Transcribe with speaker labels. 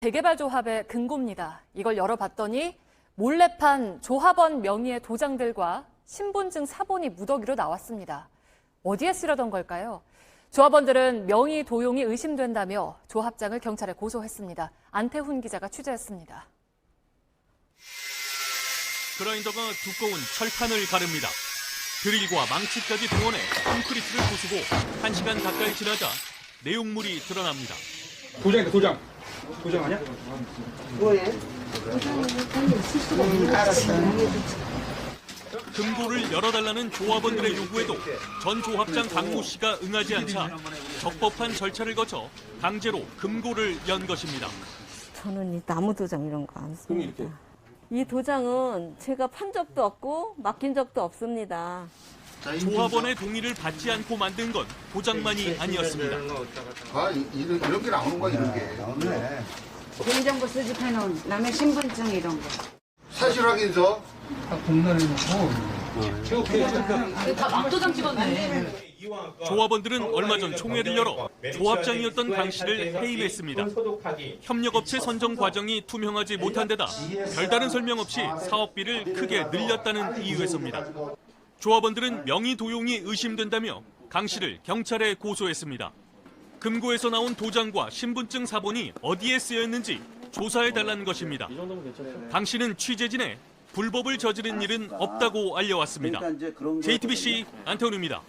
Speaker 1: 재개발 조합의 금고입니다. 이걸 열어봤더니 몰래 판 조합원 명의의 도장들과 신분증 사본이 무더기로 나왔습니다. 어디에 쓰려던 걸까요? 조합원들은 명의 도용이 의심된다며 조합장을 경찰에 고소했습니다. 안태훈 기자가 취재했습니다.
Speaker 2: 그라인더가 두꺼운 철판을 가릅니다. 드릴과 망치까지 동원해 콘크리트를 부수고 1시간 가까이 지나자 내용물이 드러납니다.
Speaker 3: 도장이다 도장 도장 아니야?
Speaker 2: 금고를 열어달라는 조합원들의 요구에도 전 조합장 강모 씨가 응하지 않자 적법한 절차를 거쳐 강제로 금고를 연 것입니다.
Speaker 4: 저는 이 나무 도장 이런 거 안 씁니다. 이 도장은 제가 판 적도 없고 맡긴 적도 없습니다.
Speaker 2: 조합원의 동의를 받지 않고 만든 건 도장만이 아니었습니다.
Speaker 5: 아, 이- 이런, 이런 게 나오는 거야, 이런 게.
Speaker 6: 개인정보 수집해놓은 남의 신분증 이런 거.
Speaker 5: 사실 확인서.
Speaker 2: 조합원들은 얼마 전 총회를 열어 조합장이었던 강 씨를 해임했습니다. 협력업체 선정 과정이 투명하지 못한 데다 별다른 설명 없이 사업비를 크게 늘렸다는 이유에서입니다. 조합원들은 명의 도용이 의심된다며 강 씨를 경찰에 고소했습니다. 금고에서 나온 도장과 신분증 사본이 어디에 쓰였는지 조사해달라는 것입니다. 강 씨는 취재진에 불법을 저지른 일은 없다고 알려왔습니다. JTBC 안태훈입니다.